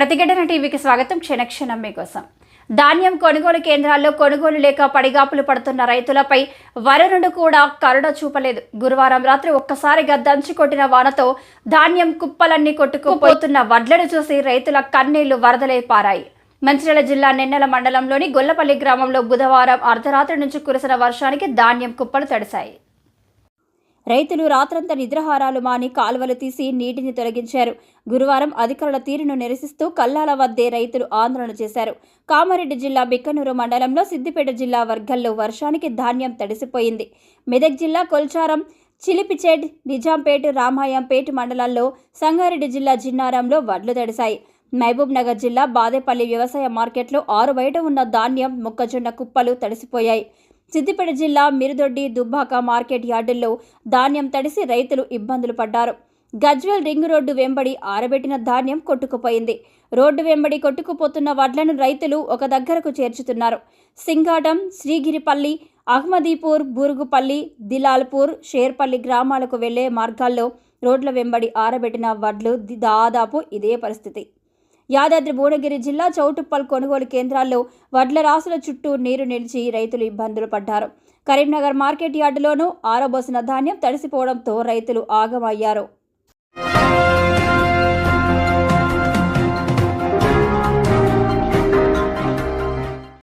ప్రతిఘటన టీవీకి స్వాగతం. క్షణక్షణం మీకోసం. ధాన్యం కొనుగోలు కేంద్రాల్లో కొనుగోలు లేక పడిగాపులు పడుతున్న రైతులపై వరుణుడు కూడా కరుణ చూపలేదు. గురువారం రాత్రి ఒక్కసారిగా దంచి కొట్టిన వానతో ధాన్యం కుప్పలన్నీ కొట్టుకుపోతున్న వడ్లను చూసి రైతుల కన్నీళ్ళు వరదలై పారాయి. మంచిర్యాల జిల్లా నిన్నెల మండలంలోని గొల్లపల్లి గ్రామంలో బుధవారం అర్ధరాత్రి నుంచి కురిసిన వర్షానికి ధాన్యం కుప్పలు తడిశాయి. రైతులు రాత్రంతా నిద్రహారాలు మాని కాలువలు తీసి నీటిని తొలగించారు. గురువారం అధికారుల తీరును నిరసిస్తూ కల్లాల వద్దే రైతులు ఆందోళన చేశారు. కామారెడ్డి జిల్లా బిక్కనూరు మండలంలో సిద్దిపేట జిల్లా వర్గంలో వర్షానికి ధాన్యం తడిసిపోయింది. మెదక్ జిల్లా కొల్చారం చిలిపిచేడ్ నిజాంపేట్ రామాయంపేట్ మండలాల్లో సంగారెడ్డి జిల్లా జిన్నారంలో వడ్లు తడిశాయి. మహబూబ్ నగర్ జిల్లా బాదేపల్లి వ్యవసాయ మార్కెట్లో ఆరు బయట ఉన్న ధాన్యం మొక్కజొన్న కుప్పలు తడిసిపోయాయి. సిద్దిపేట జిల్లా మిరుదొడ్డి దుబ్బాక మార్కెట్ యార్డుల్లో ధాన్యం తడిసి రైతులు ఇబ్బందులు పడ్డారు. గజ్వేల్ రింగ్ రోడ్డు వెంబడి ఆరబెట్టిన ధాన్యం కొట్టుకుపోయింది. రోడ్డు వెంబడి కొట్టుకుపోతున్న వడ్లను రైతులు ఒక దగ్గరకు చేర్చుతున్నారు. సింగాటం శ్రీగిరిపల్లి అహ్మదీపూర్ బూరుగుపల్లి దిలాల్పూర్ షేర్పల్లి గ్రామాలకు వెళ్ళే మార్గాల్లో రోడ్ల వెంబడి ఆరబెట్టిన వడ్లు దాదాపు ఇదే పరిస్థితి. యాదాద్రి భువనగిరి జిల్లా చౌటుప్పల్ కొనుగోలు కేంద్రాల్లో వడ్ల రాసుల చుట్టూ నీరు నిలిచి రైతులు ఇబ్బందులు పడ్డారు. కరీంనగర్ మార్కెట్ యార్డులోనూ ఆరబోసిన ధాన్యం తడిసిపోవడంతో రైతులు ఆగమయ్యారు.